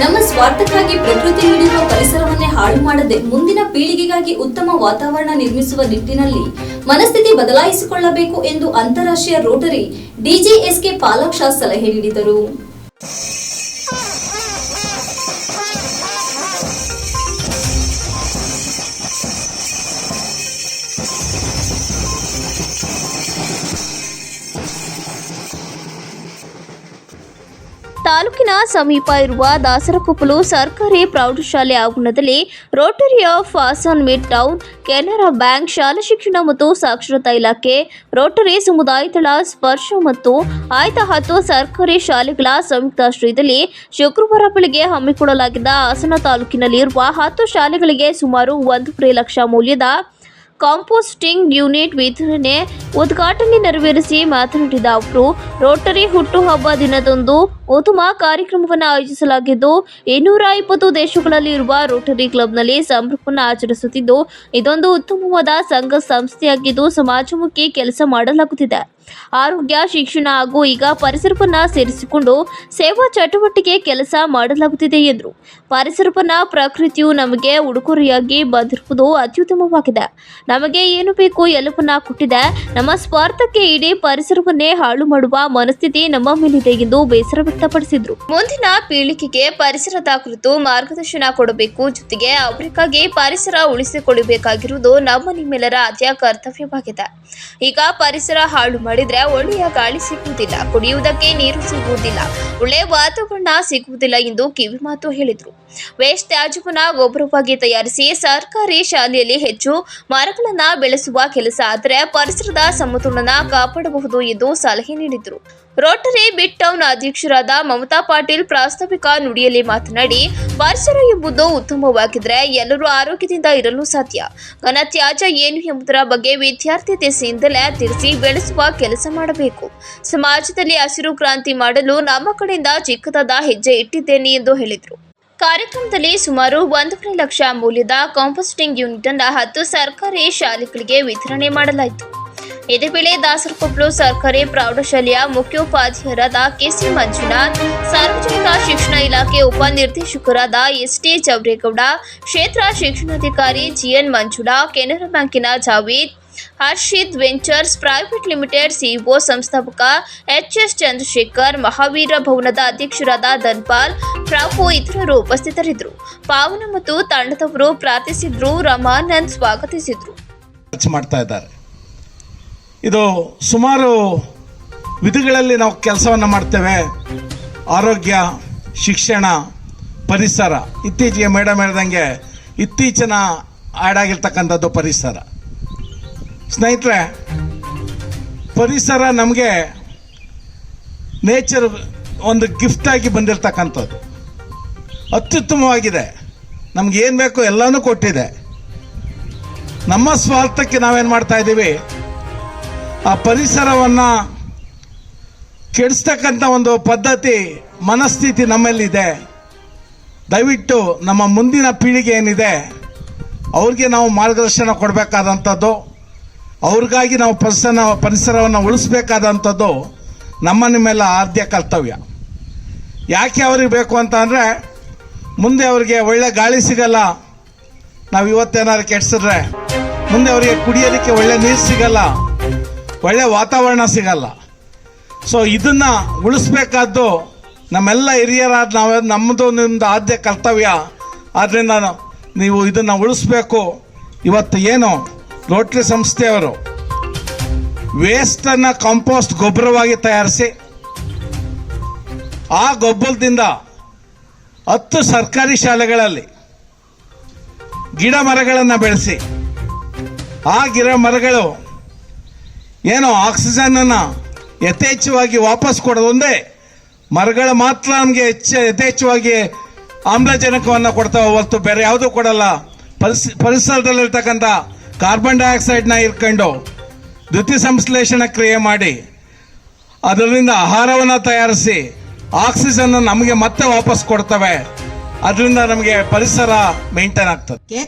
ನಮ್ಮ ಸ್ವಾರ್ಥಕ್ಕಾಗಿ ಪ್ರಕೃತಿ ನೀಡಿರುವ ಪರಿಸರವನ್ನೇ ಹಾಳು ಮಾಡದೆ ಮುಂದಿನ ಪೀಳಿಗೆಗಾಗಿ ಉತ್ತಮ ವಾತಾವರಣ ನಿರ್ಮಿಸುವ ನಿಟ್ಟಿನಲ್ಲಿ ಮನಸ್ಥಿತಿ ಬದಲಾಯಿಸಿಕೊಳ್ಳಬೇಕು ಎಂದು ಅಂತಾರಾಷ್ಟ್ರೀಯ ರೋಟರಿ ಡಿಜೆಎಸ್ಕೆ ಪಾಲಾಕ್ಷ ಸಲಹೆ ನೀಡಿದರು. ತಾಲೂಕಿನ ಸಮೀಪ ಇರುವ ದಾಸರಕೊಪ್ಪಲು ಸರ್ಕಾರಿ ಪ್ರೌಢಶಾಲೆ ಆವರಣದಲ್ಲಿ Rotary of Hassan midtown, Canara bank ಶಾಲಾ ಶಿಕ್ಷಣ ಮತ್ತು ಸಾಕ್ಷರತಾ ಇಲಾಖೆ, ರೋಟರಿ ಸಮುದಾಯದಳ ಸ್ಪರ್ಶ ಮತ್ತು ಆಯ್ದ ಹತ್ತು ಸರ್ಕಾರಿ ಶಾಲೆಗಳ ಸಂಯುಕ್ತಾಶ್ರಯದಲ್ಲಿ ಶುಕ್ರವಾರ ಬೆಳಗ್ಗೆ ಹಮ್ಮಿಕೊಳ್ಳಲಾಗಿದ್ದ ಹಾಸನ ತಾಲೂಕಿನಲ್ಲಿರುವ ಹತ್ತು ಶಾಲೆಗಳಿಗೆ ಸುಮಾರು ಒಂದೂವರೆ ಲಕ್ಷ ಮೌಲ್ಯದ ಕಾಂಪೋಸ್ಟಿಂಗ್ ಯೂನಿಟ್ ವಿತರಣೆ ಉದ್ಘಾಟನೆ ನೆರವೇರಿಸಿ ಮಾತನಾಡಿದ ಅವರು, ರೋಟರಿ ಹುಟ್ಟುಹಬ್ಬ ದಿನದಂದು ಉತ್ತಮ ಕಾರ್ಯಕ್ರಮವನ್ನು ಆಯೋಜಿಸಲಾಗಿದ್ದು, ಇನ್ನೂರ ಇಪ್ಪತ್ತು ದೇಶಗಳಲ್ಲಿ ಇರುವ ರೋಟರಿ ಕ್ಲಬ್ನಲ್ಲಿ ಸಂಭ್ರಮವನ್ನು ಆಚರಿಸುತ್ತಿದ್ದು, ಇದೊಂದು ಉತ್ತಮವಾದ ಸಂಘ ಸಂಸ್ಥೆಯಾಗಿದ್ದು, ಸಮಾಜಮುಖಿ ಕೆಲಸ ಮಾಡಲಾಗುತ್ತಿದೆ. ಆರೋಗ್ಯ, ಶಿಕ್ಷಣ ಹಾಗೂ ಈಗ ಪರಿಸರವನ್ನ ಸೇರಿಸಿಕೊಂಡು ಸೇವಾ ಚಟುವಟಿಕೆ ಕೆಲಸ ಮಾಡಲಾಗುತ್ತಿದೆ ಎಂದರು. ಪರಿಸರವನ್ನ ಪ್ರಕೃತಿಯು ನಮಗೆ ಉಡುಗೊರೆಯಾಗಿ ಬಂದಿರುವುದು ಅತ್ಯುತ್ತಮವಾಗಿದೆ. ನಮಗೆ ಏನು ಬೇಕು ಎಲ್ಲವನ್ನ ಕೊಟ್ಟಿದೆ. ನಮ್ಮ ಸ್ವಾರ್ಥಕ್ಕೆ ಇಡೀ ಪರಿಸರವನ್ನೇ ಹಾಳು ಮಾಡುವ ಮನಸ್ಥಿತಿ ನಮ್ಮ ಮೇಲಿದೆ ಎಂದು ಬೇಸರ ವ್ಯಕ್ತಪಡಿಸಿದ್ರು. ಮುಂದಿನ ಪೀಳಿಗೆಗೆ ಪರಿಸರದ ಕುರಿತು ಮಾರ್ಗದರ್ಶನ ಕೊಡಬೇಕು. ಜೊತೆಗೆ ಅವರಿಗಾಗಿ ಪರಿಸರ ಉಳಿಸಿಕೊಳ್ಳಬೇಕಾಗಿರುವುದು ನಮ್ಮ ನಿಮ್ಮೆಲ್ಲರ ಆದ್ಯ ಕರ್ತವ್ಯವಾಗಿದೆ. ಈಗ ಪರಿಸರ ಹಾಳು ಮಾಡಿದ್ರೆ ಒಳ್ಳೆಯ ಗಾಳಿ ಸಿಗುವುದಿಲ್ಲ. ಕುಡಿಯುವುದಕ್ಕೆ ನೀರು ಸಿಗುವುದಿಲ್ಲ. ಒಳ್ಳೆಯ ವಾತಾವರಣ ಸಿಗುವುದಿಲ್ಲ ಎಂದು ಕಿವಿಮಾತು ಹೇಳಿದರು. ವೇಸ್ಟ್ ತ್ಯಾಜ್ಯವನ್ನ ಗೊಬ್ಬರವಾಗಿ ತಯಾರಿಸಿ ಸರ್ಕಾರಿ ಶಾಲೆಯಲ್ಲಿ ಹೆಚ್ಚು ಮರಗಳನ್ನ ಬೆಳೆಸುವ ಕೆಲಸ ಆದರೆ ಪರಿಸರದ ಸಮತೋಲನ ಕಾಪಾಡಬಹುದು ಎಂದು ಸಲಹೆ ನೀಡಿದರು. ರೋಟರಿ ಬಿಟ್ ಟೌನ್ ಅಧ್ಯಕ್ಷರಾದ ಮಮತಾ ಪಾಟೀಲ್ ಪ್ರಾಸ್ತಾವಿಕ ನುಡಿಯಲ್ಲಿ ಮಾತನಾಡಿ ಪರಿಸರ ಎಂಬುದು ಉತ್ತಮವಾಗಿದ್ರೆ ಎಲ್ಲರೂ ಆರೋಗ್ಯದಿಂದ ಇರಲು ಸಾಧ್ಯ. ಘನತ್ಯಾಜ್ಯ ಏನು ಎಂಬುದರ ಬಗ್ಗೆ ವಿದ್ಯಾರ್ಥಿ ದೆಸೆಯಿಂದಲೇ ತಿಳಿಸಿ ಬೆಳೆಸುವ ಕೆಲಸ ಮಾಡಬೇಕು. ಸಮಾಜದಲ್ಲಿ ಹಸಿರು ಕ್ರಾಂತಿ ಮಾಡಲು ನಮ್ಮ ಕಡೆಯಿಂದ ಚಿಕ್ಕದಾದ ಹೆಜ್ಜೆ ಇಟ್ಟಿದ್ದೇನೆ ಎಂದು ಹೇಳಿದರು. ಕಾರ್ಯಕ್ರಮದಲ್ಲಿ ಸುಮಾರು ಒಂದೂವರೆ ಲಕ್ಷ ಮೌಲ್ಯದ ಕಾಂಪೋಸ್ಟಿಂಗ್ ಯೂನಿಟ್ ಅನ್ನು ಹತ್ತು ಸರ್ಕಾರಿ ಶಾಲೆಗಳಿಗೆ ವಿತರಣೆ ಮಾಡಲಾಯಿತು. ಇದೇ ವೇಳೆ ದಾಸರಕೊಪ್ಪಲು ಸರ್ಕಾರಿ ಪ್ರೌಢಶಾಲೆಯ ಮುಖ್ಯೋಪಾಧ್ಯಾಯರಾದ ಕೆಸಿ ಮಂಜುನಾಥ್, ಸಾರ್ವಜನಿಕ ಶಿಕ್ಷಣ ಇಲಾಖೆ ಉಪನಿರ್ದೇಶಕರಾದ ಎಸ್ಟಿ ಜವರೇಗೌಡ ಕ್ಷೇತ್ರ ಶಿಕ್ಷಣಾಧಿಕಾರಿ ಜಿಎನ್ ಮಂಜುನಾ ಕೆನರಾ ಬ್ಯಾಂಕಿನ Javeed, Harshit Ventures, Private Limited CEO ಸಂಸ್ಥಾಪಕ ಎಚ್ ಎಸ್ ಚಂದ್ರಶೇಖರ್, ಮಹಾವೀರ ಭವನದ ಅಧ್ಯಕ್ಷರಾದ ಧನ್ಪಾಲ್, ಪ್ರಭು ಇತರರು ಉಪಸ್ಥಿತರಿದ್ದರು. ಪಾವನ ಮತ್ತು ತಂಡದವರು ಪ್ರಾರ್ಥಿಸಿದ್ರು, ರಮಾನಂದ್ ಸ್ವಾಗತಿಸಿದ್ರು. ಮಾಡ್ತಾ ಇದ್ದಾರೆ. ಇದು ಸುಮಾರು ವಿಧಗಳಲ್ಲಿ ನಾವು ಕೆಲಸವನ್ನು ಮಾಡ್ತೇವೆ. ಆರೋಗ್ಯ, ಶಿಕ್ಷಣ, ಪರಿಸರ. ಇತ್ತೀಚೆಗೆ ಮೇಡಮ್ ಹೇಳ್ದಂಗೆ ಇತ್ತೀಚಿನ ಆ್ಯಡ್ ಆಗಿರ್ತಕ್ಕಂಥದ್ದು ಪರಿಸರ. ಸ್ನೇಹಿತರೆ, ಪರಿಸರ ನಮಗೆ ನೇಚರ್ ಒಂದು ಗಿಫ್ಟಾಗಿ ಬಂದಿರತಕ್ಕಂಥದ್ದು. ಅತ್ಯುತ್ತಮವಾಗಿದೆ. ನಮ್ಗೆ ಏನು ಬೇಕೋ ಎಲ್ಲನೂ ಕೊಟ್ಟಿದೆ. ನಮ್ಮ ಸ್ವಾರ್ಥಕ್ಕೆ ನಾವೇನು ಮಾಡ್ತಾ ಇದ್ದೀವಿ? ಆ ಪರಿಸರವನ್ನು ಕೆಡಿಸ್ತಕ್ಕಂಥ ಒಂದು ಪದ್ಧತಿ, ಮನಸ್ಥಿತಿ ನಮ್ಮಲ್ಲಿದೆ. ದಯವಿಟ್ಟು ನಮ್ಮ ಮುಂದಿನ ಪೀಳಿಗೆ ಏನಿದೆ, ಅವ್ರಿಗೆ ನಾವು ಮಾರ್ಗದರ್ಶನ ಕೊಡಬೇಕಾದಂಥದ್ದು, ಅವ್ರಿಗಾಗಿ ನಾವು ಪರಿಸರ ಪರಿಸರವನ್ನು ಉಳಿಸ್ಬೇಕಾದಂಥದ್ದು ನಮ್ಮ ನಿಮ್ಮೆಲ್ಲ ಆದ್ಯ ಕರ್ತವ್ಯ. ಯಾಕೆ ಅವ್ರಿಗೆ ಬೇಕು ಅಂತ ಅಂದರೆ, ಮುಂದೆ ಅವರಿಗೆ ಒಳ್ಳೆ ಗಾಳಿ ಸಿಗಲ್ಲ, ನಾವು ಇವತ್ತೇನಾದ್ರು ಕೆಡಿಸಿದ್ರೆ, ಮುಂದೆ ಅವರಿಗೆ ಕುಡಿಯೋದಕ್ಕೆ ಒಳ್ಳೆ ನೀರು ಸಿಗಲ್ಲ ಒಳ್ಳೆ ವಾತಾವರಣ ಸಿಗಲ್ಲ. ಸೊ ಇದನ್ನ ಉಳಿಸ್ಬೇಕಾದ್ದು ನಮ್ಮೆಲ್ಲ ಹಿರಿಯರಾದ ನಾವು ನಮ್ಮದು ನಿಮ್ಮದು ಆದ್ಯ ಕರ್ತವ್ಯ. ಆದ್ದರಿಂದ ನೀವು ಇದನ್ನು ಉಳಿಸ್ಬೇಕು. ಇವತ್ತು ಏನು? ರೋಟ್ರಿ ಸಂಸ್ಥೆಯವರು ವೇಸ್ಟನ್ನು ಕಾಂಪೋಸ್ಟ್ ಗೊಬ್ಬರವಾಗಿ ತಯಾರಿಸಿ, ಆ ಗೊಬ್ಬರದಿಂದ ಹತ್ತು ಸರ್ಕಾರಿ ಶಾಲೆಗಳಲ್ಲಿ ಗಿಡ ಮರಗಳನ್ನು ಬೆಳೆಸಿ, ಆ ಗಿಡ ಮರಗಳು ಏನು ಆಕ್ಸಿಜನನ್ನು ಯಥೇಚ್ಛವಾಗಿ ವಾಪಸ್ ಕೊಡೋದೊಂದೇ ಮರಗಳು ಮಾತ್ರ ನಮಗೆ ಹೆಚ್ಚು ಯಥೇಚ್ಛವಾಗಿ ಆಮ್ಲಜನಕವನ್ನು ಕೊಡ್ತಾವೆ, ಹೊರತು ಬೇರೆ ಯಾವುದೂ ಕೊಡಲ್ಲ. ಪರಿಸ್ ಪರಿಸರದಲ್ಲಿರ್ತಕ್ಕಂಥ ಕಾರ್ಬನ್ ಡೈಆಕ್ಸೈಡ್ನ ಇರ್ಕೊಂಡು ದ್ಯುತಿ ಸಂಶ್ಲೇಷಣ ಕ್ರಿಯೆ ಮಾಡಿ ಅದರಿಂದ ಆಹಾರವನ್ನು ತಯಾರಿಸಿ ಆಕ್ಸಿಜನ್ ನಮಗೆ ಮತ್ತೆ ವಾಪಸ್ ಕೊಡ್ತವೆ. ಅದರಿಂದ ನಮಗೆ ಪರಿಸರ ಮೇಂಟೈನ್ ಆಗ್ತದೆ.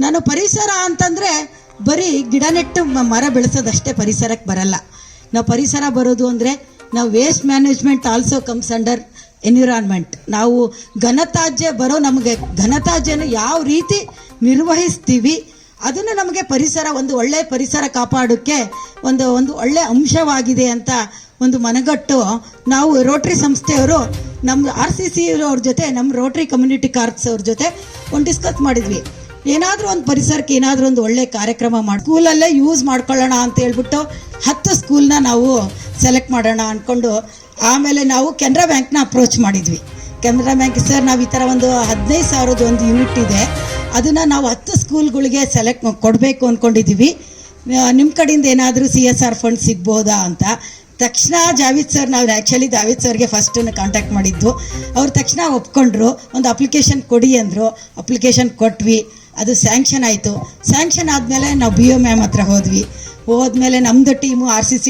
ನಾನು ಪರಿಸರ ಅಂತಂದ್ರೆ ಬರೀ ಗಿಡ ನೆಟ್ಟು ಮರ ಬೆಳೆಸೋದಷ್ಟೇ ಪರಿಸರಕ್ಕೆ ಬರಲ್ಲ. ನಾವು ಪರಿಸರ ಬರೋದು ಅಂದರೆ ನಾವು waste management also comes under environment ನಾವು ಘನತಾಜ್ಯ ಬರೋ ನಮಗೆ ಘನತಾಜ್ಯನ ಯಾವ ರೀತಿ ನಿರ್ವಹಿಸ್ತೀವಿ, ಅದನ್ನು ನಮಗೆ ಪರಿಸರ, ಒಂದು ಒಳ್ಳೆಯ ಪರಿಸರ ಕಾಪಾಡೋಕ್ಕೆ ಒಂದು ಒಂದು ಒಳ್ಳೆಯ ಅಂಶವಾಗಿದೆ ಅಂತ ಒಂದು ಮನಗಟ್ಟು ನಾವು ರೋಟ್ರಿ ಸಂಸ್ಥೆಯವರು ನಮ್ಮ ಆರ್ ಸಿ ಸಿ ಅವ್ರ ಜೊತೆ ನಮ್ಮ ರೋಟ್ರಿ ಕಮ್ಯುನಿಟಿ ಕಾರ್ಪ್ಸ್ ಅವ್ರ ಜೊತೆ ಒಂದು ಡಿಸ್ಕಸ್ ಮಾಡಿದ್ವಿ. ಏನಾದರೂ ಒಂದು ಪರಿಸರಕ್ಕೆ ಏನಾದರೂ ಒಂದು ಒಳ್ಳೆ ಕಾರ್ಯಕ್ರಮ ಮಾಡಿ ಸ್ಕೂಲಲ್ಲೇ ಯೂಸ್ ಮಾಡ್ಕೊಳ್ಳೋಣ ಅಂತ ಹೇಳ್ಬಿಟ್ಟು ಹತ್ತು ಸ್ಕೂಲ್ನ ನಾವು ಸೆಲೆಕ್ಟ್ ಮಾಡೋಣ ಅಂದ್ಕೊಂಡು ಆಮೇಲೆ ನಾವು ಕೆನರಾ ಬ್ಯಾಂಕ್ನ ಅಪ್ರೋಚ್ ಮಾಡಿದ್ವಿ. ಕೆನರಾ ಬ್ಯಾಂಕ್ ಸರ್ ನಾವು ಈ ಥರ ಒಂದು ಹದಿನೈದು ಸಾವಿರದ ಒಂದು ಯೂನಿಟ್ ಇದೆ. ಅದನ್ನು ನಾವು ಹತ್ತು ಸ್ಕೂಲ್ಗಳಿಗೆ ಸೆಲೆಕ್ಟ್ ಕೊಡಬೇಕು ಅಂದ್ಕೊಂಡಿದ್ದೀವಿ ನಿಮ್ಮ ಕಡೆಯಿಂದ ಏನಾದರೂ ಸಿ ಎಸ್ ಆರ್ ಫಂಡ್ ಸಿಗ್ಬೋದಾ ಅಂತ. ತಕ್ಷಣ ಜಾವಿದ್ ಸರ್ ನಾವು ಆ್ಯಕ್ಚುಲಿ ಜಾವೇದ್ ಸರ್ಗೆ ಫಸ್ಟನ್ನು ಕಾಂಟ್ಯಾಕ್ಟ್ ಮಾಡಿದ್ದು. ಅವ್ರು ತಕ್ಷಣ ಒಪ್ಕೊಂಡ್ರು, ಒಂದು ಅಪ್ಲಿಕೇಶನ್ ಕೊಡಿ ಅಂದರು. ಅಪ್ಲಿಕೇಶನ್ ಕೊಟ್ವಿ. ಅದು ಸ್ಯಾಂಕ್ಷನ್ ಆಯಿತು. ಸ್ಯಾಂಕ್ಷನ್ ಆದಮೇಲೆ ನಾವು ಬಿ ಒ ಮ್ಯಾಮ್ ಹತ್ರ ಹೋದ್ವಿ. ಹೋದ್ಮೇಲೆ ನಮ್ಮದು ಟೀಮು ಆರ್ ಸಿ ಸಿ